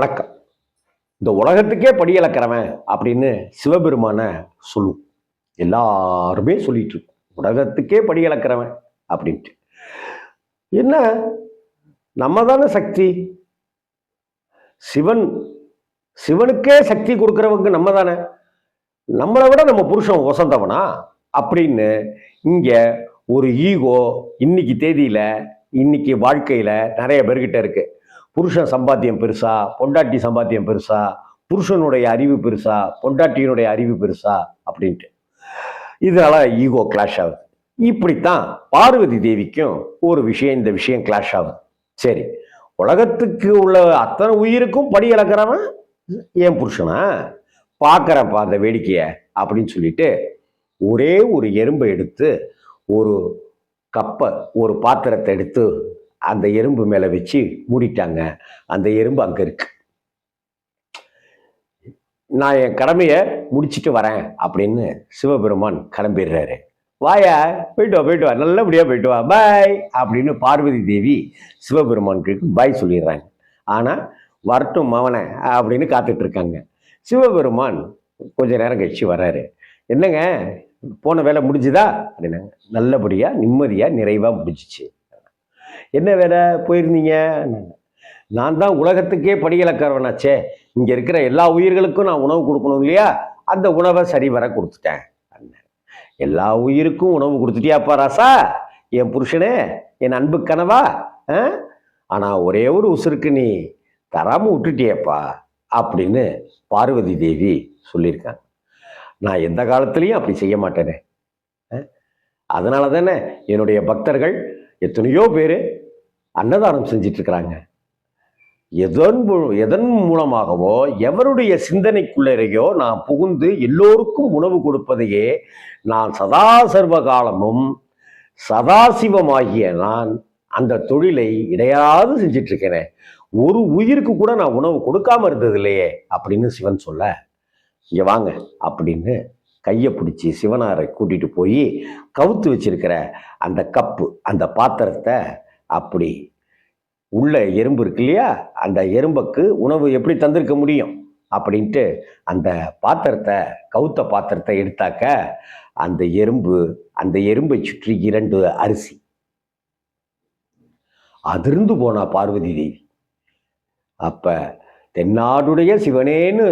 வணக்கம். இந்த உலகத்துக்கே படி இழக்கிறவன் அப்படின்னு சிவபெருமான சொல்லும் எல்லாருமே சொல்லிட்டு இருக்கோம். உலகத்துக்கே படி இழக்கிறவன் அப்படின்ட்டு. என்ன? நம்ம தானே சக்தி. சிவன் சிவனுக்கே சக்தி கொடுக்குறவங்க நம்ம தானே. நம்மளை விட நம்ம புருஷன் ஒசந்தவனா அப்படின்னு இங்க ஒரு ஈகோ இன்னைக்கு தேதியில இன்னைக்கு வாழ்க்கையில நிறைய பேர்கிட்ட இருக்கு. புருஷன் சம்பாத்தியம் பெருசா பொண்டாட்டி சம்பாத்தியம் பெருசா புருஷனுடைய அறிவு பெருசா பொண்டாட்டியினுடைய அறிவு பெருசா அப்படின்ட்டு. இதனால ஈகோ கிளாஷ் ஆகுது. இப்படித்தான் பார்வதி தேவிக்கும் ஒரு விஷயம் இந்த விஷயம் கிளாஷ் ஆகுது. சரி உலகத்துக்கு உள்ள அத்தனை உயிருக்கும் படி இழக்கிறவன் ஏன் புருஷனா? பார்க்குறப்பா அந்த வேடிக்கையை அப்படின்னு சொல்லிட்டு ஒரே ஒரு எறும்பை எடுத்து ஒரு கப்பை ஒரு பாத்திரத்தை எடுத்து அந்த எறும்பு மேலே வச்சு மூடிட்டாங்க. அந்த எறும்பு அங்கே இருக்கு. நான் என் கடமையை முடிச்சிட்டு வரேன் அப்படின்னு சிவபெருமான் கிளம்பிடுறாரு. வாயா போயிட்டு வா போயிட்டு வா நல்லபடியாக போயிட்டு வா பாய் அப்படின்னு பார்வதி தேவி சிவபெருமானுக்கு பாய் சொல்லிடுறாங்க. ஆனால் வரட்டும் மவனை அப்படின்னு காத்துட்டு இருக்காங்க. சிவபெருமான் கொஞ்ச நேரம் கழிச்சு வர்றாரு. என்னங்க போன வேலை முடிஞ்சுதா? அப்படின்னாங்க. நல்லபடியாக நிம்மதியாக நிறைவாக முடிஞ்சிச்சு. என்ன வேலை போயிருந்தீங்க? நான் தான் உலகத்துக்கே படியிலக்கிறவனாச்சே இங்கே இருக்கிற எல்லா உயிர்களுக்கும் நான் உணவு கொடுக்கணும் இல்லையா? அந்த உணவை சரிவர கொடுத்துட்டேன் அண்ணன். எல்லா உயிருக்கும் உணவு கொடுத்துட்டியாப்பா ராசா? என் புருஷனே என் அன்பு கனவா? ஆ? ஒரே ஒரு உசுருக்கு நீ தராமல் விட்டுட்டியப்பா அப்படின்னு பார்வதி தேவி சொல்லியிருக்காங்க நான் எந்த காலத்துலேயும் அப்படி செய்ய மாட்டேனே. ஆ? அதனால தானே என்னுடைய பக்தர்கள் எத்தனையோ பேர் அன்னதானம் செஞ்சிட்ருக்கிறாங்க. எதன் எதன் மூலமாகவோ எவருடைய சிந்தனைக்குள்ளேயோ நான் புகுந்து எல்லோருக்கும் உணவு கொடுப்பதையே நான் சதா சர்வ காலமும் சதாசிவமாகிய நான் அந்த தொழிலை இடையாது செஞ்சிட்ருக்கிறேன். ஒரு உயிருக்கு கூட நான் உணவு கொடுக்காம இருந்தது இல்லையே அப்படின்னு சிவன் சொல்ல இங்கே வாங்க அப்படின்னு கையை பிடிச்சி சிவனாரை கூட்டிட்டு போய் கவுத்து வச்சிருக்கிற அந்த கப்பு அந்த பாத்திரத்தை அப்படி உள்ள எறும்பு இருக்கு இல்லையா? அந்த எறும்புக்கு உணவு எப்படி தந்திருக்க முடியும்? அப்படின்ட்டு அந்த பாத்திரத்தை கவுத்த பாத்திரத்தை எடுத்தாக்க அந்த எறும்பு அந்த எறும்பை சுற்றி இரண்டு அரிசி. அதிர்ந்து போனா பார்வதி தேவி. அப்ப தென்னாடுடைய சிவனேன்னு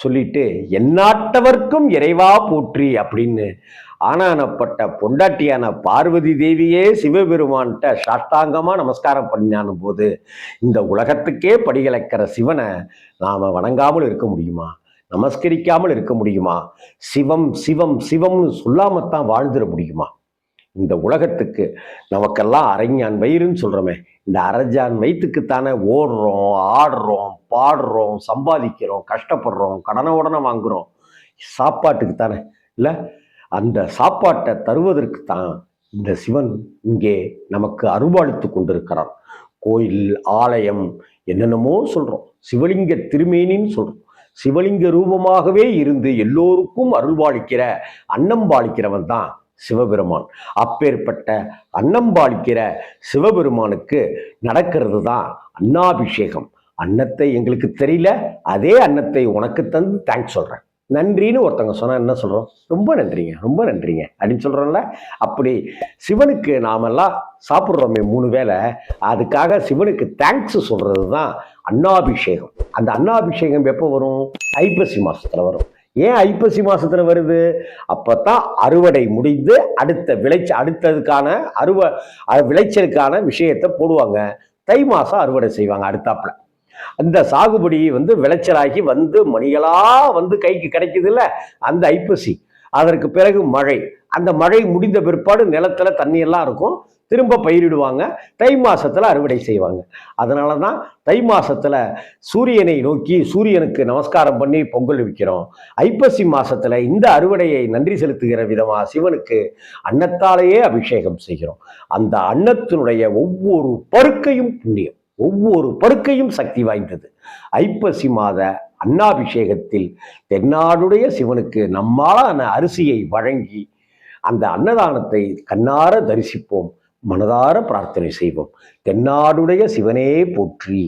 சொல்லிட்டு எந்நாட்டவர்க்கும் இறைவா போற்றி அப்படின்னு ஆனானப்பட்ட பொண்டாட்டியான பார்வதி தேவியே சிவபெருமான்கிட்ட சாஷ்டாங்கமாக நமஸ்காரம் பண்ணினான போது இந்த உலகத்துக்கே படிகலக்கிற சிவனை நாம் வணங்காமல் இருக்க முடியுமா? நமஸ்கரிக்காமல் இருக்க முடியுமா? சிவம் சிவம் சிவம்னு சொல்லாமத்தான் வாழ்ந்துட முடியுமா? இந்த உலகத்துக்கு நமக்கெல்லாம் அரைஞான் வயிறுன்னு சொல்கிறோமே இந்த அரைஞ்சான் வயிற்றுக்குத்தானே ஓடுறோம் ஆடுறோம் பாடுறோம் சம்பாதிக்கிறோம் கஷ்டப்படுறோம் கடனை உடனே வாங்குகிறோம் சாப்பாட்டுக்கு தானே. இல்லை அந்த சாப்பாட்டை தருவதற்கு தான் இந்த சிவன் இங்கே நமக்கு அருள்பாலித்து கொண்டிருக்கிறார் கோயில் ஆலயம் என்னென்னமோ சொல்கிறோம் சிவலிங்க திருமேனின்னு சொல்கிறோம் சிவலிங்க ரூபமாகவே இருந்து எல்லோருக்கும் அருள்பாலிக்கிற அன்னம்பாலிக்கிறவன் தான் சிவபெருமான். அப்பேற்பட்ட அன்னம்பாலிக்கிற சிவபெருமானுக்கு நடக்கிறது தான் அன்னாபிஷேகம். அன்னத்தை எங்களுக்கு தெரியல அதே அன்னத்தை உனக்கு தந்து தேங்க்ஸ் சொல்கிறேன் நன்றின்னு ஒருத்தவங்க சொன்னால் என்ன சொல்கிறோம் ரொம்ப நன்றிங்க ரொம்ப நன்றிங்க அப்படின்னு சொல்கிறோம்ல அப்படி சிவனுக்கு நாமெல்லாம் சாப்பிட்றோமே மூணு வேளை அதுக்காக சிவனுக்கு தேங்க்ஸ் சொல்கிறது தான் அன்னாபிஷேகம். அந்த அன்னாபிஷேகம் எப்போ வரும்? ஐப்பசி மாதத்தில் வரும். ஏன் ஐப்பசி மாதத்தில் வருது? அப்போ தான் அறுவடை முடிந்து அடுத்த விளைச்ச அடுத்ததுக்கான அறுவ விளைச்சலுக்கான விஷயத்தை போடுவாங்க. தை மாதம் அறுவடை செய்வாங்க அடுத்தாப்புல. அந்த சாகுபடி வந்து விளைச்சலாகி வந்து மணிகளா வந்து கைக்கு கிடைக்குதுல்ல அந்த ஐப்பசி. அதற்கு பிறகு மழை. அந்த மழை முடிந்த பிற்பாடு நிலத்துல தண்ணி எல்லாம் இருக்கும். திரும்ப பயிரிடுவாங்க. தை மாசத்துல அறுவடை செய்வாங்க. அதனால தான் தை மாசத்துல சூரியனை நோக்கி சூரியனுக்கு நமஸ்காரம் பண்ணி பொங்கல் வைக்கிறோம். ஐப்பசி மாசத்துல இந்த அறுவடையை நன்றி செலுத்துகிற விதமா சிவனுக்கு அன்னத்தாலேயே அபிஷேகம் செய்கிறோம். அந்த அன்னத்தினுடைய ஒவ்வொரு பருக்கையும் புண்ணியம். ஒவ்வொரு பருக்கையும் சக்தி வாய்ந்தது. ஐப்பசி மாத அன்னாபிஷேகத்தில் தென்னாடுடைய சிவனுக்கு நம்மாலான அரிசியை வழங்கி அந்த அன்னதானத்தை கண்ணார தரிசிப்போம். மனதார பிரார்த்தனை செய்வோம். தென்னாடுடைய சிவனே போற்றி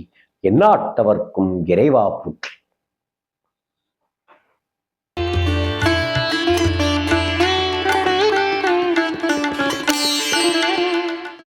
எந்நாட்டவர்க்கும் இறைவா போற்றி.